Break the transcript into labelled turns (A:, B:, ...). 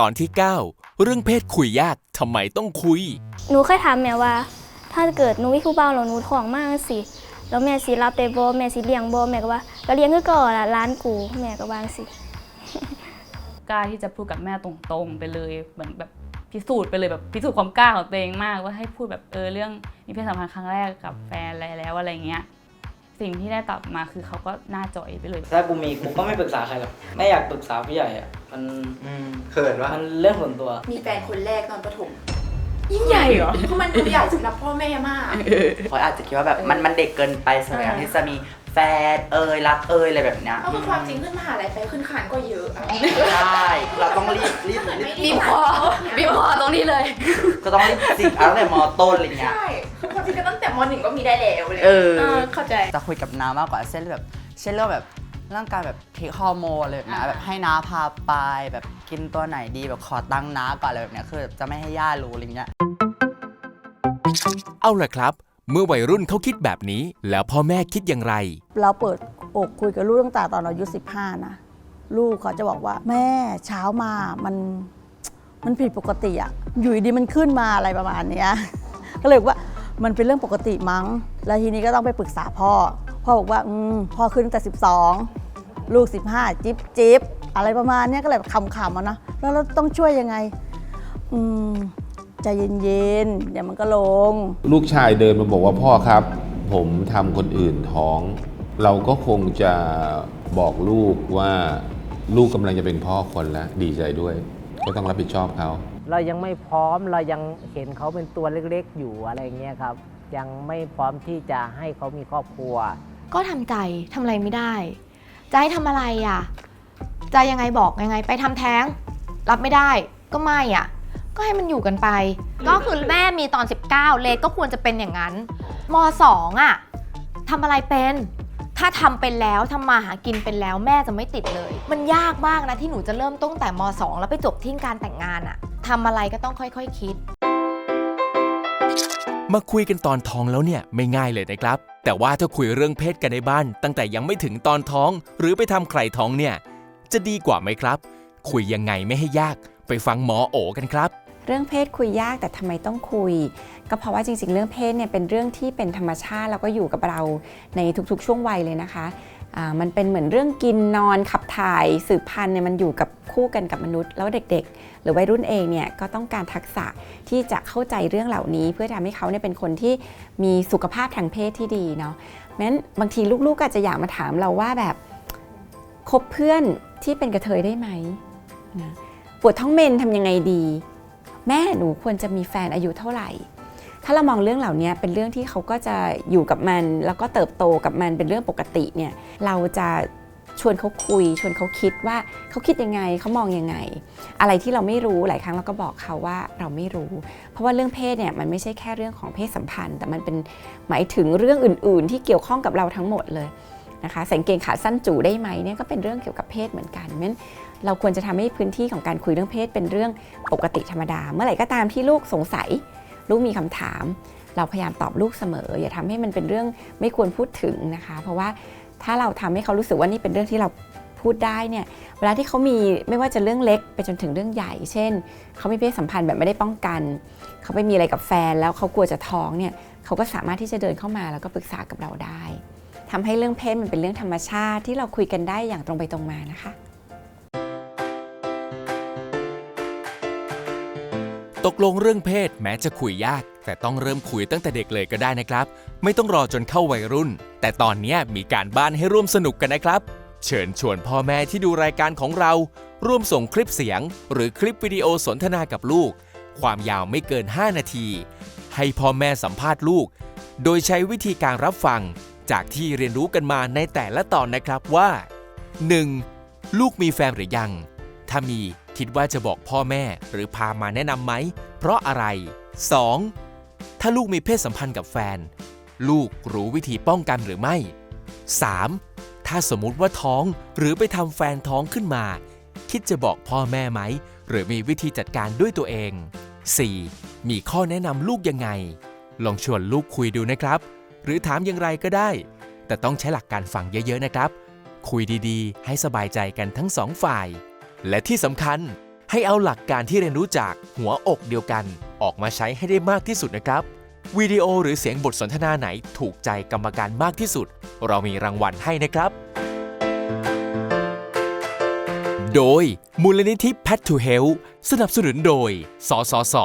A: ตอนที่ 9 เรื่องเพศคุยยากทำไมต้องคุย
B: หนูเคยถามแม่ว่า ถ้าเกิดหนูมีผู้บ่าวแล้วหนูท้องมากสิแล้วแม่สิรับได้บ่แม่สิเลี้ยงบ่แม่ก็ว่าก็เลี้ยงคือก่อนล่ะร้านกูแม่ก็ว่าจังสิ
C: กล้าที่จะพูดกับแม่ตรงๆไปเลยเหมือนแบบพิสูจน์ไปเลยแบบพิสูจน์ความกล้าของตัวเองมากว่าให้พูดแบบเออเรื่องมีเพศสัมพันธ์ครั้งแรกกับแฟนอะไรแล้วอะไรเงี้ย สิ่งที่ได้ตอบมาคือเขาก็หน้าจ่อยไปเลย
D: ถ้ากูมีกูก็ไม่ปรึกษาใครหรอกไม่อยากปรึกษาผู้ใหญ่อะมัน
E: อืมเขินวะ
D: มันเรื่องส่วนตัว
F: มีแฟนคนแรกตอนประถมยิ่งใหญ่เหรอเพราะมันดูใหญ่สำหรับพ่อแม่มาก
E: เพราะอาจจะคิดว่าแบบมันมันเด็กเกินไปสำหรับการที่จะมีแฟนเอ่ยรักเอ่ยอะไรแบบเนี้ย
F: เอาคือความจริงขึ้นมหาลัยไปขึ้นคานก็เยอะอะ
E: ใช่เราต้องรีบรีบรีบ
F: บีบคอ
C: บีบคอตรงนี้เลย
E: ก็ต้องรีบจิกเอาตั้งแต่มต้นอะไรเงี้ย
F: ใช่คือความ จริงก็ตั้งแต่มหนึ่งก็มีได้แล้วเลย
E: เออ
F: เข้าใจ
E: จะคุยกับน้ามากกว่าเช่นแบบเช่นเรื่องแบบร่างกายแบบเทคฮอร์โมนอะไรแบบเนี้ย
C: อ่า
E: แบบให้น้าพาไปแบบกินตัวไหนดีแบบขอตั้งค์น้าก่อนอะไรแบบเนี้ยคือจะไม่ให้ย่ารู้อะไรเงี้ย
A: เอาล่ะครับ เมื่อวัยรุ่นเขาคิดแบบนี้ แล้วพ่อแม่คิดอย่างไร
G: เราเปิดอกคุยกับลูกตั้งแต่ตอนอายุ 15 นะ ลูกเขาจะบอกว่าแม่เช้ามามันมันผิดปกติอะอยู่ดีๆมันขึ้นมาอะไรประมาณเนี้ย ก็เลยบอกว่า มันเป็นเรื่องปกติมั้ง แล้วทีนี้ก็ต้องไปปรึกษาพ่อ พ่อบอกว่าอืมพ่อขึ้นตั้งแต่ 12 ลูก 15 จิ๊บจิ๊บอะไรประมาณนี้ก็เลยคำๆมานะแล้วเราต้องช่วยยังไง อืมใจเย็นๆเดี๋ยวมันก็ลง
H: ลูกชายเดินมาบอกว่าพ่อครับ ผมทำคนอื่นท้อง เราก็คงจะบอกลูกว่าลูกกำลังจะเป็นพ่อคนแล้วดีใจด้วย ก็ต้องรับผิดชอบเขา
I: เรายังไม่พร้อมเรายังเห็นเขาเป็นตัวเล็กๆ อยู่อะไรเงี้ยครับ ยังไม่พร้อมที่จะให้เขามีครอบครัว
J: ก็ทำใจทำอะไรไม่ได้ จะให้ทำอะไรอะ จะยังไงบอกยังไง ไปทำแท้ง รับไม่ได้ก็ไม่อะ ก็ให้มันอยู่กันไป ก็คือแม่มีตอน 19 เลสก็ควรจะเป็นอย่างนั้นม2อะทำอะไรเป็น ถ้าทำเป็นแล้วทำมาหากินเป็นแล้วแม่จะไม่ติดเลย มันยากมากนะที่หนูจะเริ่มต้นแต่ม2แล้วไปจบที่การแต่งงานอะ ทำอะไรก็ต้องค่อยๆคิด
A: มาคุยกันตอนท้องแล้วเนี่ยไม่ง่ายเลยนะครับ แต่ว่าถ้าคุยเรื่องเพศกันในบ้าน ตั้งแต่ยังไม่ถึงตอนท้อง หรือไปทำใครท้องเนี่ย จะดีกว่าไหมครับ คุยยังไงไม่ให้ยาก ไปฟังหมอโอกันครับ
K: เรื่องเพศคุยยากแต่ทำไมต้องคุย ก็เพราะว่าจริงๆ เรื่องเพศเนี่ยเป็นเรื่องที่เป็นธรรมชาติแล้วก็อยู่กับเราในทุกๆ ช่วงวัยเลยนะคะอ่า มันเป็นเหมือนเรื่องกินนอนขับถ่ายสืบพันธุ์เนี่ยมันอยู่กับคู่กันกับมนุษย์ แล้วเด็กๆ หรือวัยรุ่นเองเนี่ยก็ต้องการทักษะที่จะเข้าใจเรื่องเหล่านี้ เพื่อทำให้เขาเนี่ยเป็นคนที่มีสุขภาพทางเพศที่ดีเนาะงั้นบางทีลูกๆก็อาจจะอยากมาถามเราว่าแบบคบเพื่อนที่เป็นกระเทยได้ไหมนะปวดท้องเมนทำยังไงดี แม่หนูควรจะมีแฟนอายุเท่าไหร่ ถ้าเรามองเรื่องเหล่านี้เป็นเรื่องที่เขาก็จะอยู่กับมัน แล้วก็เติบโตกับมันเป็นเรื่องปกติเนี่ยเราจะชวนเขาคุย ชวนเขาคิดว่าเขาคิดยังไงเขามองยังไง อะไรที่เราไม่รู้หลายครั้งเราก็บอกเขาว่าเราไม่รู้ เพราะว่าเรื่องเพศเนี่ยมันไม่ใช่แค่เรื่องของเพศสัมพันธ์ แต่มันเป็นหมายถึงเรื่องอื่น ๆ ที่เกี่ยวข้องกับเราทั้งหมดเลยนะคะส่กางเกงขาสั้นจู่ได้ไหมเนี่ยก็เป็นเรื่องเกี่ยวกับเพศเหมือนกันเพราะฉะนั้นเราควรจะทำให้พื้นที่ของการคุยเรื่องเพศเป็นเรื่องปกติธรรมดา เมื่อไหร่ก็ตามที่ลูกสงสัย ลูกมีคำถาม เราพยายามตอบลูกเสมอ อย่าทำให้มันเป็นเรื่องไม่ควรพูดถึงนะคะ เพราะว่าถ้าเราทำให้เขารู้สึกว่านี่เป็นเรื่องที่เราพูดได้เนี่ยเวลาที่เขามีไม่ว่าจะเรื่องเล็กไปจนถึงเรื่องใหญ่ เช่น เขามีเพศสัมพันธ์แบบไม่ได้ป้องกัน เขาไปมีอะไรกับแฟนแล้วเขากลัวจะท้องเนี่ยเขาก็สามารถที่จะเดินเข้ามาแล้วก็ปรึกษากับเราได้ทำให้เรื่องเพศมันเป็นเรื่องธรรมชาติที่เราคุยกันได้อย่างตรงไปตรงมานะคะ
A: ตกลงเรื่องเพศแม้จะคุยยาก แต่ต้องเริ่มคุยตั้งแต่เด็กเลยก็ได้นะครับ ไม่ต้องรอจนเข้าวัยรุ่น แต่ตอนนี้มีการบ้านให้ร่วมสนุกกันนะครับ เชิญชวนพ่อแม่ที่ดูรายการของเรา ร่วมส่งคลิปเสียง หรือคลิปวิดีโอสนทนากับลูก ความยาวไม่เกิน 5 นาที ให้พ่อแม่สัมภาษณ์ลูก โดยใช้วิธีการรับฟัง จากที่เรียนรู้กันมาในแต่ละตอนนะครับว่า 1. ลูกมีแฟนหรือยัง ถ้ามี คิดว่าจะบอกพ่อแม่หรือพามาแนะนำไหม เพราะอะไร 2. ถ้าลูกมีเพศสัมพันธ์กับแฟน ลูกรู้วิธีป้องกันหรือไม่ 3. ถ้าสมมุติว่าท้องหรือไปทำแฟนท้องขึ้นมา คิดจะบอกพ่อแม่ไหม หรือมีวิธีจัดการด้วยตัวเอง 4. มีข้อแนะนำลูกยังไง ลองชวนลูกคุยดูนะครับ หรือถามอย่างไรก็ได้ แต่ต้องใช้หลักการฟังเยอะๆนะครับ คุยดีๆ ให้สบายใจกันทั้งสองฝ่าย และที่สำคัญให้เอาหลักการที่เรียนรู้จากหัวอกเดียวกันออกมาใช้ให้ได้มากที่สุดนะครับ วิดีโอหรือเสียงบทสนทนาไหนถูกใจกรรมการมากที่สุด เรามีรางวัลให้นะครับ โดยมูลนิธิ Pet to Health สนับสนุนโดย สสส